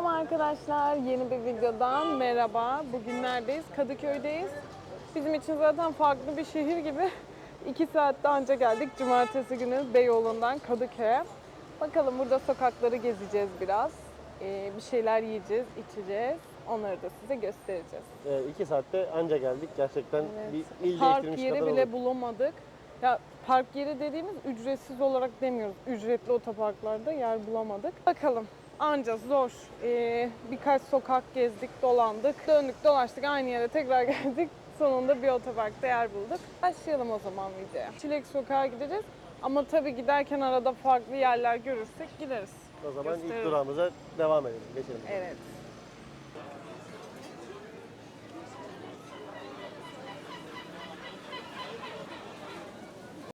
Selam arkadaşlar. Yeni bir videodan merhaba. Bugün neredeyiz? Kadıköy'deyiz. Bizim için zaten farklı bir şehir gibi. 2 saatte anca geldik. Cumartesi günü Beyoğlu'ndan Kadıköy'e. Bakalım burada sokakları gezeceğiz biraz. Ee, bir şeyler yiyeceğiz, içeceğiz. Onları da size göstereceğiz. Ee, iki saatte anca geldik. Gerçekten Evet. bir il Park değiştirmiş yeri kadar bile olduk. bulamadık. Ya park yeri dediğimiz ücretsiz olarak demiyoruz. Ücretli otoparklarda yer bulamadık. Bakalım. Anca zor. Ee, birkaç sokak gezdik, dolandık. Döndük, dolaştık. Aynı yere tekrar geldik. Sonunda bir otoparkta yer bulduk. Başlayalım o zaman videoya. Çilek Sokağa gideceğiz. Ama tabii giderken arada farklı yerler görürsek gideriz. O zaman ilk Gösterelim. durağımıza devam edelim. Geçelim. Evet.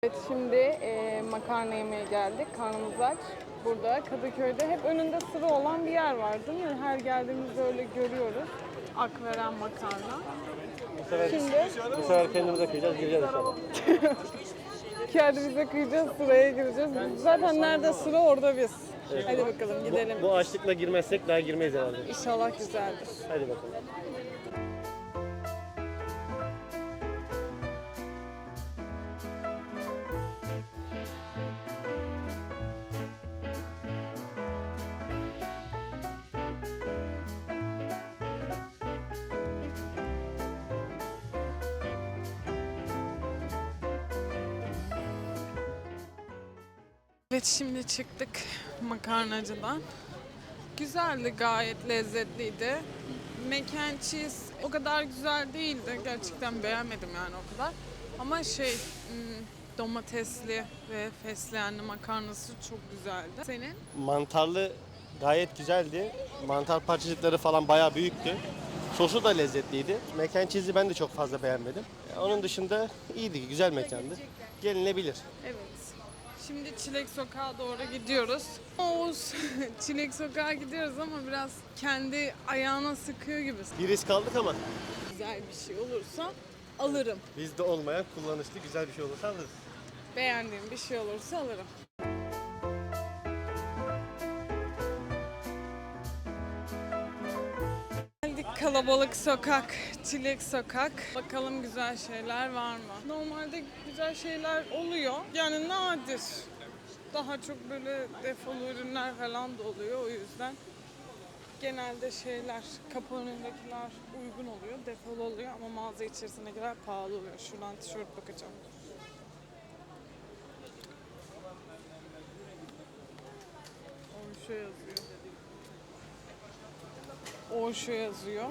Evet şimdi e, makarna yemeye geldik. Karnımız aç. Burada Kadıköy'de hep önünde sıra olan bir yer var değil mi? Her geldiğimizde öyle görüyoruz. Akveren makarna. Bu sefer, Şimdi bu sefer kendimize kıyacağız, gireceğiz inşallah. kendimize kıyacağız, sıraya gireceğiz. Zaten nerede sıra orada biz. Hadi bakalım gidelim. Bu açlıkla girmezsek daha girmeyiz herhalde. İnşallah güzeldir. Hadi bakalım. Evet şimdi çıktık makarnacıdan. Güzeldi gayet lezzetliydi. Mac and cheese o kadar güzel değildi. Gerçekten beğenmedim yani o kadar. Ama şey hmm, domatesli ve fesleğenli makarnası çok güzeldi. Senin? Mantarlı gayet güzeldi. Mantar parçacıkları falan bayağı büyüktü. Sosu da lezzetliydi. Mekan cheese'i ben de çok fazla beğenmedim. Onun dışında iyiydi, güzel mekandı. Gelinebilir. Evet. Şimdi Çilek Sokağa doğru gidiyoruz. Oğuz, Çilek Sokağa gidiyoruz ama biraz kendi ayağına sıkıyor gibi. Bir risk aldık ama Güzel bir şey olursa alırım. bizde olmayan kullanışlı güzel bir şey olursa alırız. Beğendiğim bir şey olursa alırım. Kalabalık sokak, çilek sokak. Bakalım güzel şeyler var mı? Normalde güzel şeyler oluyor. Yani nadir. Daha çok böyle defolu ürünler falan da oluyor o yüzden. Genelde şeyler, kapı önündekiler uygun oluyor, defolu oluyor ama mağaza içerisindekiler pahalı oluyor. Şuradan tişört bakacağım. Oşo yazıyor. Oşo yazıyor.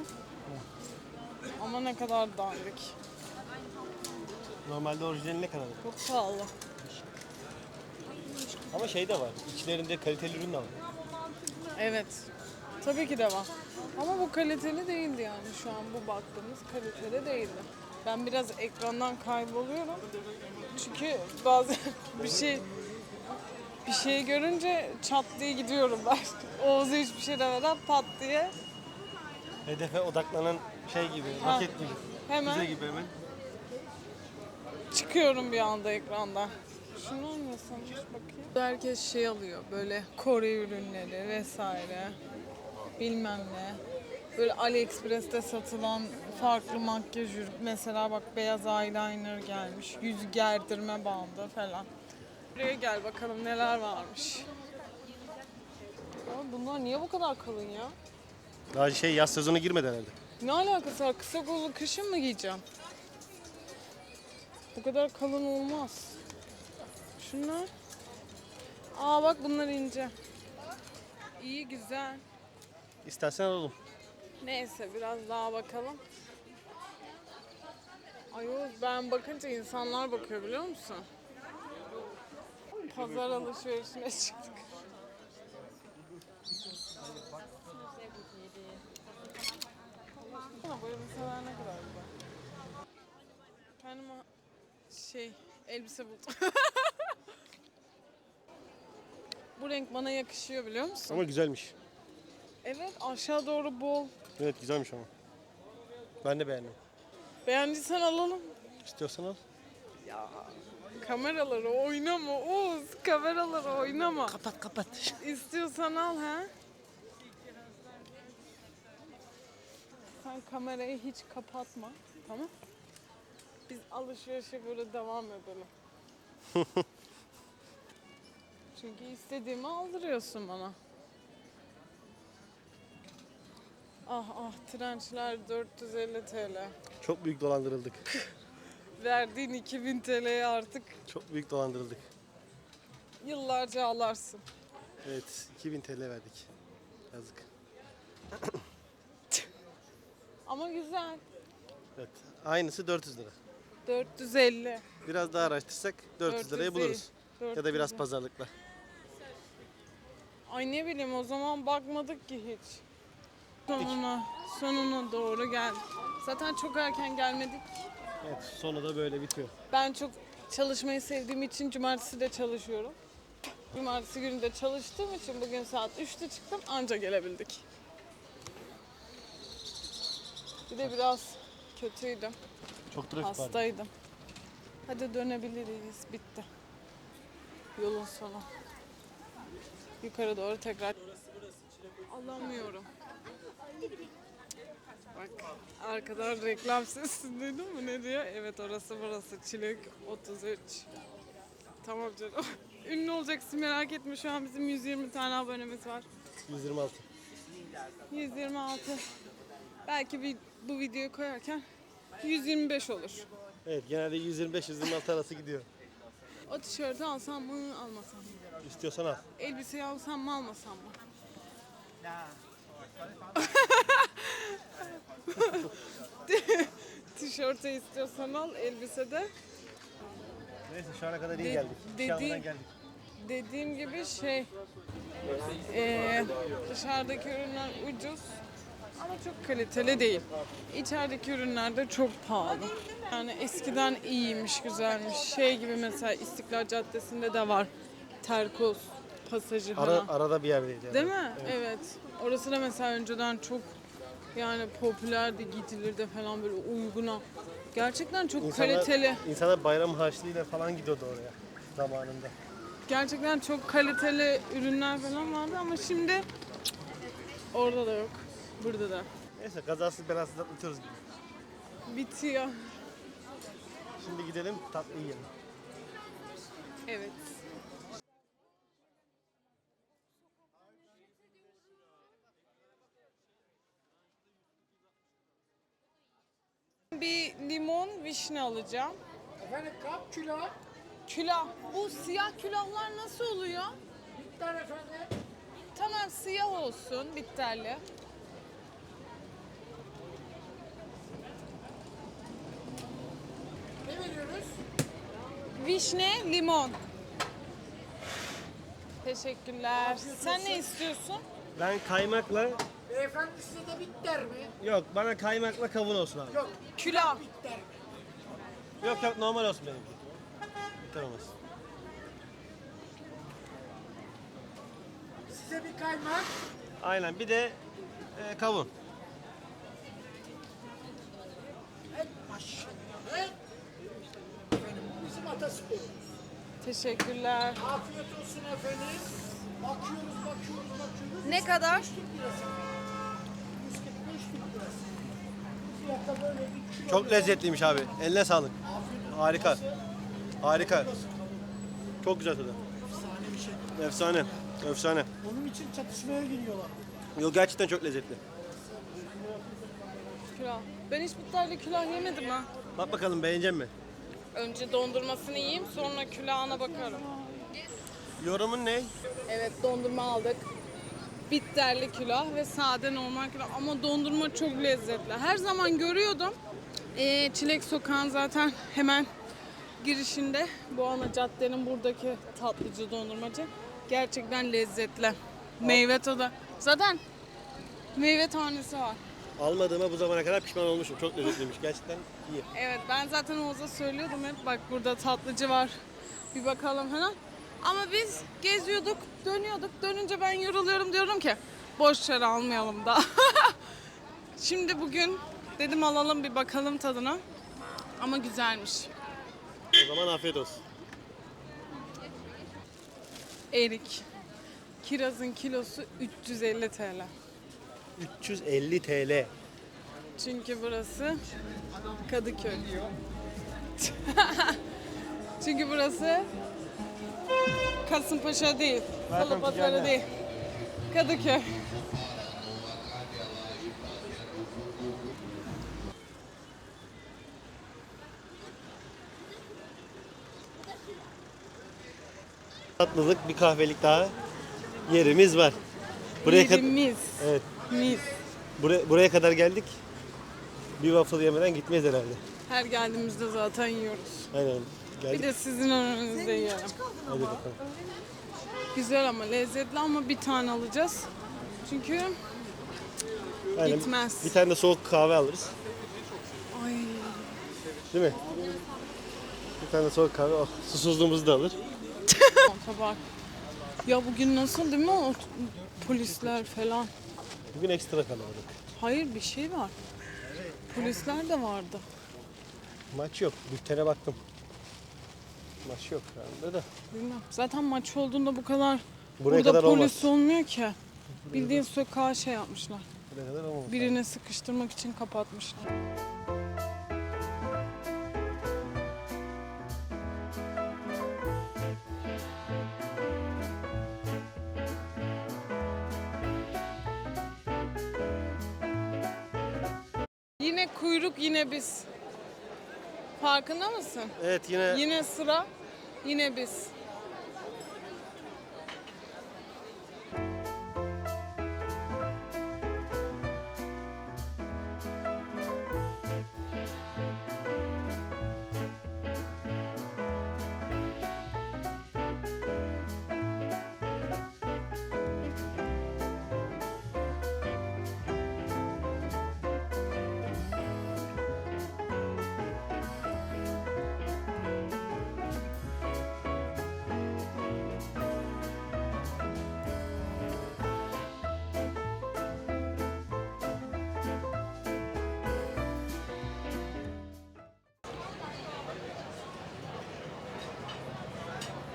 Ama ne kadar dandik. Normalde orijinali ne kadar? Çok pahalı. Ama şey de var. İçlerinde kaliteli ürün de var. Evet. Tabii ki de var. Ama bu kaliteli değildi yani şu an bu baktığımız kaliteli değildi. Ben biraz ekrandan kayboluyorum. Çünkü bazen bir şey bir şey görünce çat diye gidiyorum ben. Oğuz'a hiçbir şey demeden pat diye Hedefe odaklanan şey gibi, Ha. roket gibi. Hemen. Bize gibi hemen. çıkıyorum bir anda ekrandan. Şunu almasam hiç bakayım. Herkes şey alıyor böyle Kore ürünleri vesaire. Bilmem ne. Böyle AliExpress'te satılan farklı makyaj ürün. Mesela bak beyaz eyeliner gelmiş. Yüz gerdirme bandı falan. Buraya gel bakalım neler varmış. Ama bunlar niye bu kadar kalın ya? Daha şey yaz sezonu girmedi herhalde. Ne alakası var? Kısa kollu kışın mı giyeceğim? Bu kadar kalın olmaz. Şunlar. Aa bak bunlar ince. İyi güzel. İstersen alalım. Neyse biraz daha bakalım. Ay Oğuz, ben bakınca insanlar bakıyor biliyor musun? Pazar alışverişine çıktık. Ha, bu elbiseler ne kadar güzel. Kendime şey elbise buldum. bu renk bana yakışıyor biliyor musun? Ama güzelmiş. Evet aşağı doğru bol. Evet güzelmiş ama. Ben de beğendim. Beğendiysen alalım. İstiyorsan al. Ya kameraları oynama Oğuz kameraları oynama. Kapat kapat. İstiyorsan al ha. Sen kamerayı hiç kapatma. Tamam. Biz alışverişe böyle devam edelim. Çünkü istediğimi aldırıyorsun bana. Ah ah trençler 450 TL. Çok büyük dolandırıldık. Verdiğin 2000 TL'ye artık Çok büyük dolandırıldık. yıllarca ağlarsın. Evet 2000 TL verdik. Yazık. Ama güzel. Evet. Aynısı 400 lira. 450. Biraz daha araştırsak 400 liraya 400 değil, buluruz. Ya da biraz 400. pazarlıkla. Ay ne bileyim o zaman bakmadık ki hiç. Sonuna, sonuna doğru geldik. Zaten çok erken gelmedik. Evet sonu da böyle bitiyor. Ben çok çalışmayı sevdiğim için cumartesi de çalışıyorum. Cumartesi günü de çalıştığım için bugün saat 3'te çıktım anca gelebildik. Bir de biraz kötüydüm. Çok trafik var. Hastaydım. Hadi dönebiliriz. Bitti. Yolun sonu. Yukarı doğru tekrar. Alamıyorum. Bak arkadan reklam sesi duydun mu ne diyor? Evet orası burası Çilek 33. Tamam canım. Ünlü olacaksın merak etme şu an bizim 120 tane abonemiz var. 126. 126. Belki bir, bu videoyu koyarken 125 olur. Evet genelde 125-126 arası gidiyor. O tişörtü alsam mı almasam mı? İstiyorsan al. Elbiseyi alsam mı almasam mı? Tişörtü istiyorsan al, elbise de. Neyse şu ana kadar iyi De- geldik. dedi- Şanlı'dan geldik. Dediğim gibi şey, eee, dışarıdaki ürünler ucuz ama çok kaliteli değil. İçerideki ürünler de çok pahalı. Yani eskiden iyiymiş, güzelmiş. Şey gibi mesela İstiklal Caddesi'nde de var. Terkos pasajı Ara, falan. arada bir yerdeydi. Yani. Değil mi? Evet. Orası da mesela önceden çok yani popülerdi, gidilirdi falan böyle uyguna. Gerçekten çok İnsanlar, kaliteli. insanlar bayram harçlığıyla falan gidiyordu oraya zamanında. Gerçekten çok kaliteli ürünler falan vardı ama şimdi orada da yok. Burada da. Neyse kazasız belasız atlatıyoruz gibi. Bitiyor. Şimdi gidelim tatlı yiyelim. Evet. Bir limon vişne alacağım. Efendim kap kilo. Külah. Bu siyah külahlar nasıl oluyor? Bitter efendim. Tamam siyah olsun bitterli. Ne veriyoruz? Vişne, limon. Teşekkürler. Sen ne istiyorsun? Ben kaymakla, Beyefendi size de bitter mi? yok bana kaymakla kavun olsun abi. Yok. Külah. Bitter mi? Yok yok normal olsun benimki. Bitter olmaz. Size bir kaymak. Aynen bir de e, kavun. Evet maşallah. Evet. Bu atasporumuz. Teşekkürler. Afiyet olsun efendim. Bakıyoruz bakıyoruz bakıyoruz. Ne kadar? 145 Türk lirası. 145 Türk lirası. Fiyata böyle bir kilo. Çok lezzetliymiş abi. Eline sağlık. Harika. Harika. Çok güzel tadı. Efsane bir şey. Efsane. Efsane. Onun için çatışmaya giriyorlar. Yok gerçekten çok lezzetli. Külah. Ben hiç bitterli külah yemedim ha. Bak bakalım beğenecek mi? Önce dondurmasını yiyeyim sonra külahına bakarım. Yorumun ne? Evet dondurma aldık. Bitterli külah ve sade normal külah ama dondurma çok lezzetli. Her zaman görüyordum. Ee, Çilek Sokağın zaten hemen girişinde bu ana caddenin buradaki tatlıcı dondurmacı gerçekten lezzetli. Meyve tadı. Zaten meyve tanesi var. Almadığıma bu zamana kadar pişman olmuşum. Çok lezzetliymiş. Gerçekten iyi. Evet ben zaten Oğuz'a söylüyordum hep bak burada tatlıcı var bir bakalım falan. Ama biz geziyorduk dönüyorduk dönünce ben yoruluyorum diyorum ki boş yer almayalım da. Şimdi bugün dedim alalım bir bakalım tadına ama güzelmiş. O zaman afiyet olsun. Erik. Kirazın kilosu 350 TL. 350 TL. Çünkü burası Kadıköy. Çünkü burası Kasımpaşa değil, Salapatları değil. Kadıköy. Tatlılık bir kahvelik daha yerimiz var. Buraya, kad- Yerimiz. evet, Mis. buraya, buraya kadar geldik. Bir waffle yemeden gitmeyiz herhalde. Her geldiğimizde zaten yiyoruz. Aynen. Bir Geldik. de sizin önünüzde yiyelim. Hadi bakalım. Güzel ama lezzetli ama bir tane alacağız. Çünkü Aynen. Gitmez. Bir tane de soğuk kahve alırız. ay Değil mi? Bir tane de soğuk kahve. Oh, susuzluğumuzu da alır. tabak. Ya bugün nasıl değil mi o polisler falan? Bugün ekstra kalabalık. Hayır bir şey var. Polisler de vardı. Maç yok. Bültene baktım. Maç yok şu anda da. Bilmem. Zaten maç olduğunda bu kadar Buraya burada kadar polis olmaz. olmuyor ki. Bildiğin sokağa şey yapmışlar. Buraya kadar olmaz. Birini sıkıştırmak için kapatmışlar. Kuyruk yine biz. Farkında mısın? Evet yine Yine sıra yine biz.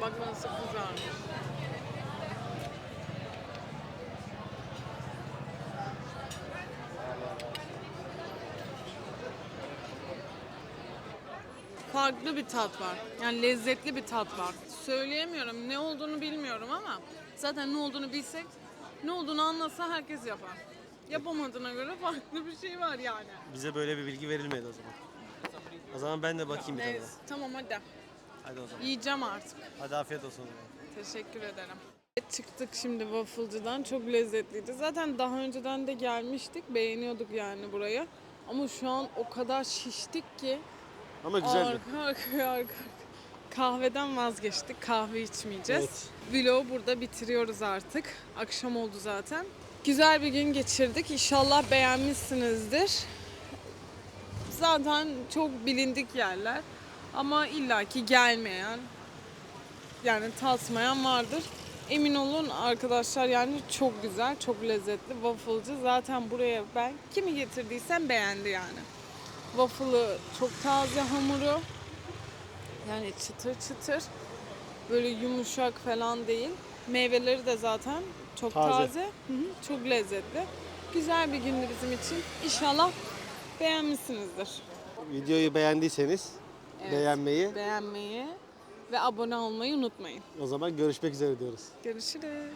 Bak nasıl kızarmış. Farklı bir tat var. Yani lezzetli bir tat var. Söyleyemiyorum. Ne olduğunu bilmiyorum ama zaten ne olduğunu bilsek, ne olduğunu anlasa herkes yapar. Yapamadığına göre farklı bir şey var yani. bize böyle bir bilgi verilmedi o zaman. O zaman ben de bakayım bir tane. Neyse. Tamam hadi. Hadi o zaman. Yiyeceğim artık. Hadi afiyet olsun. o zaman. Teşekkür ederim. Çıktık şimdi waffle'cıdan. Çok lezzetliydi. Zaten daha önceden de gelmiştik. Beğeniyorduk yani burayı. Ama şu an o kadar şiştik ki Ama güzeldi. arka arkaya arka kahveden vazgeçtik. Kahve içmeyeceğiz. Vlogu burada bitiriyoruz artık. Akşam oldu zaten. Güzel bir gün geçirdik. İnşallah beğenmişsinizdir. Zaten çok bilindik yerler. Ama illaki gelmeyen, yani tatmayan vardır. Emin olun arkadaşlar yani çok güzel, çok lezzetli wafflecı. Zaten buraya ben kimi getirdiysem beğendi yani. Waffle'ı çok taze hamuru. Yani çıtır çıtır. Böyle yumuşak falan değil. Meyveleri de zaten çok Taze. taze. Hı hı, çok lezzetli. Güzel bir gündü bizim için. İnşallah beğenmişsinizdir. Videoyu beğendiyseniz Evet. beğenmeyi Beğenmeyi ve abone olmayı unutmayın. o zaman görüşmek üzere diyoruz. Görüşürüz.